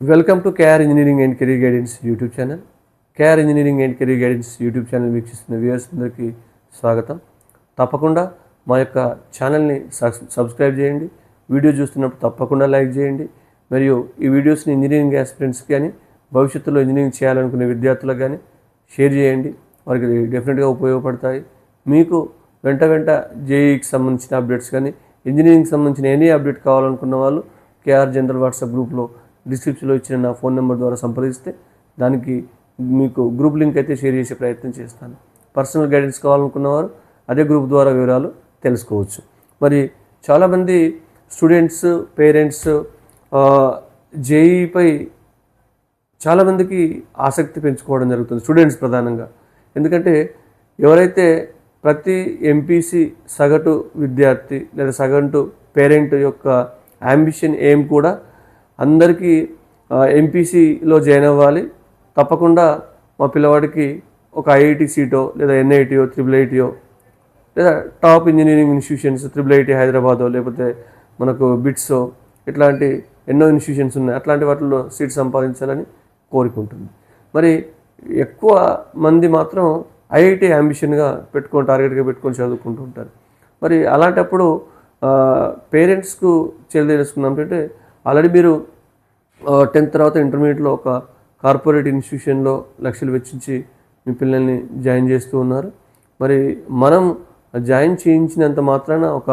Welcome to K R engineering and career guidance YouTube channel. K R engineering and career guidance YouTube channel వీక్షిస్తున్న viewers అందరికీ స్వాగతం. తప్పకుండా మా యొక్క ఛానల్ని సబ్స్క్రైబ్ చేయండి. వీడియో చూస్తున్నప్పుడు తప్పకుండా లైక్ చేయండి. మరియు ఈ వీడియోస్ని ఇంజనీరింగ్ ఆస్పిరెంట్స్కి కానీ భవిష్యత్తులో ఇంజనీరింగ్ చేయాలనుకునే విద్యార్థులకు కానీ షేర్ చేయండి. వారికి డెఫినెట్గా ఉపయోగపడతాయి. మీకు వెంట వెంట జేఈకి సంబంధించిన అప్డేట్స్ కానీ ఇంజనీరింగ్ సంబంధించిన ఎనీ అప్డేట్ కావాలనుకున్న వాళ్ళు కేఆర్ జనరల్ వాట్సాప్ గ్రూప్లో డిస్క్రిప్షన్లో ఇచ్చిన నా ఫోన్ నెంబర్ ద్వారా సంప్రదిస్తే దానికి మీకు గ్రూప్ లింక్ అయితే షేర్ చేసే ప్రయత్నం చేస్తాను. పర్సనల్ గైడెన్స్ కావాలనుకున్నవారు అదే గ్రూప్ ద్వారా వివరాలు తెలుసుకోవచ్చు. మరి చాలామంది స్టూడెంట్స్ పేరెంట్స్ జేఈపై చాలామందికి ఆసక్తి పెంచుకోవడం జరుగుతుంది స్టూడెంట్స్ ప్రధానంగా. ఎందుకంటే ఎవరైతే ప్రతి ఎంపీసీ సగటు విద్యార్థి లేదా సగటు పేరెంట్ యొక్క అంబిషన్ ఏం కూడా అందరికీ ఎంపీసీలో జాయిన్ అవ్వాలి. తప్పకుండా మా పిల్లవాడికి ఒక ఐఐటి సీటో లేదా ఎన్ఐటియో త్రిబుల్ ఐటీయో లేదా top engineering institutions triple IT హైదరాబాదో లేకపోతే మనకు బిట్సో ఇట్లాంటి ఎన్నో ఇన్స్టిట్యూషన్స్ ఉన్నాయి. అట్లాంటి వాటిల్లో సీట్ సంపాదించాలని కోరుకుంటుంది మరి ఎక్కువ మంది మాత్రం ఐఐటి అంబిషన్గా పెట్టుకొని టార్గెట్గా పెట్టుకొని చదువుకుంటూ ఉంటారు. మరి అలాంటప్పుడు పేరెంట్స్కు తెలియజేసుకున్నాం అంటే ఆల్రెడీ మీరు టెన్త్ తర్వాత ఇంటర్మీడియట్లో ఒక కార్పొరేట్ ఇన్స్టిట్యూషన్లో లక్షలు వెచ్చించి మీ పిల్లల్ని జాయిన్ చేస్తూ ఉన్నారు. మరి మనం జాయిన్ చేయించినంత మాత్రాన ఒక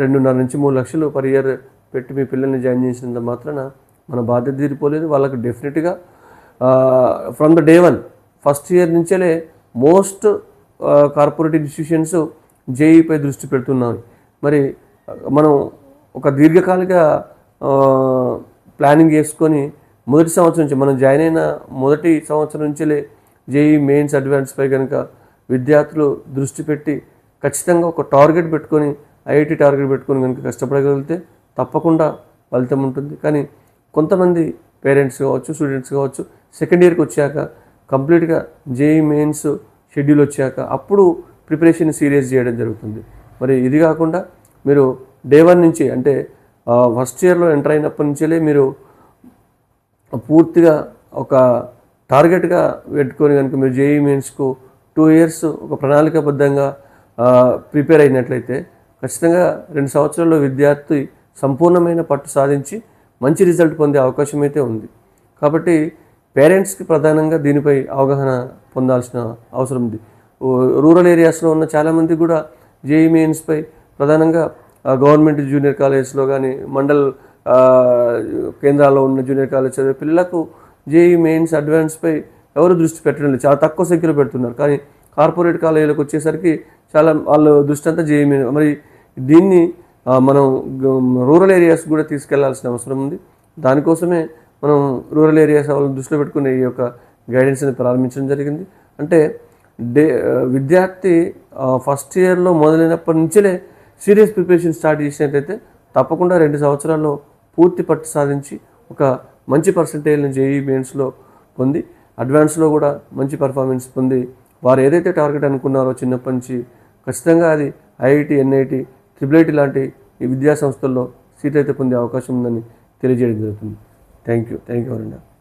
రెండున్నర నుంచి మూడు లక్షలు పర్ ఇయర్ పెట్టి మీ పిల్లల్ని జాయిన్ చేసినంత మాత్రాన మన బాధ్యత తీరిపోలేదు. వాళ్ళకి డెఫినెట్గా from the day one first year నుంచేలే most corporate institutions జేఈపై దృష్టి పెడుతున్నాయి. మరి మనం ఒక దీర్ఘకాలిక ప్లానింగ్ చేసుకొని మొదటి సంవత్సరం నుంచి మనం జాయిన్ అయిన మొదటి సంవత్సరం నుంచేలే జేఈ మెయిన్స్ అడ్వాన్స్పై కనుక విద్యార్థులు దృష్టి పెట్టి ఖచ్చితంగా ఒక టార్గెట్ పెట్టుకొని ఐఐటి టార్గెట్ పెట్టుకొని కనుక కష్టపడగలిగితే తప్పకుండా ఫలితం ఉంటుంది. కానీ కొంతమంది పేరెంట్స్ కావచ్చు స్టూడెంట్స్ కావచ్చు సెకండ్ ఇయర్కి వచ్చాక కంప్లీట్గా జేఈ మెయిన్స్ షెడ్యూల్ వచ్చాక అప్పుడు ప్రిపరేషన్ సీరియస్ చేయడం జరుగుతుంది. మరి ఇది కాకుండా మీరు డే వన్ నుంచి అంటే ఫస్ట్ ఇయర్లో ఎంటర్ అయినప్పటి నుంచే మీరు పూర్తిగా ఒక టార్గెట్గా పెట్టుకొని కనుక మీరు జేఈ మీన్స్కు టూ ఇయర్స్ ఒక ప్రణాళికాబద్ధంగా ప్రిపేర్ అయినట్లయితే ఖచ్చితంగా రెండు సంవత్సరాల్లో విద్యార్థి సంపూర్ణమైన పట్టు సాధించి మంచి రిజల్ట్ పొందే అవకాశం అయితే ఉంది. కాబట్టి పేరెంట్స్కి ప్రధానంగా దీనిపై అవగాహన పొందాల్సిన అవసరం ఉంది. రూరల్ ఏరియాస్లో ఉన్న చాలామంది కూడా జేఈ మెయిన్స్పై ప్రధానంగా గవర్నమెంట్ జూనియర్ కాలేజ్లో కానీ మండల్ కేంద్రాల్లో ఉన్న జూనియర్ కాలేజ్ చదివే పిల్లలకు జేఈ మెయిన్స్ అడ్వాన్స్పై ఎవరు దృష్టి పెట్టడం లేదు. చాలా తక్కువ సంఖ్యలో పెడుతున్నారు. కానీ కార్పొరేట్ కాలేజీలకు వచ్చేసరికి చాలా వాళ్ళు దృష్టి అంతా జేఈ మెయిన్ మరి దీన్ని మనం రూరల్ ఏరియాస్ కూడా తీసుకెళ్ళాల్సిన అవసరం ఉంది. దానికోసమే మనం రూరల్ ఏరియాస్ వాళ్ళని దృష్టిలో పెట్టుకునే ఈ యొక్క గైడెన్స్ని ప్రారంభించడం జరిగింది. అంటే డే విద్యార్థి ఫస్ట్ ఇయర్లో మొదలైనప్పటి నుంచే సీరియస్ ప్రిపరేషన్ స్టార్ట్ చేసినట్లయితే తప్పకుండా రెండు సంవత్సరాల్లో పూర్తి పట్టు సాధించి ఒక మంచి పర్సంటేజ్ని జేఈ మెయిన్స్లో పొంది అడ్వాన్స్లో కూడా మంచి పర్ఫార్మెన్స్ పొంది వారు ఏదైతే టార్గెట్ అనుకున్నారో చిన్నప్పటి నుంచి ఖచ్చితంగా అది ఐఐటి ఎన్ఐటి ట్రిపుల్ ఐటి లాంటి ఈ విద్యా సంస్థల్లో సీట్ అయితే పొందే అవకాశం ఉందని తెలియజేయడం జరుగుతుంది. Thank you thank you అరండి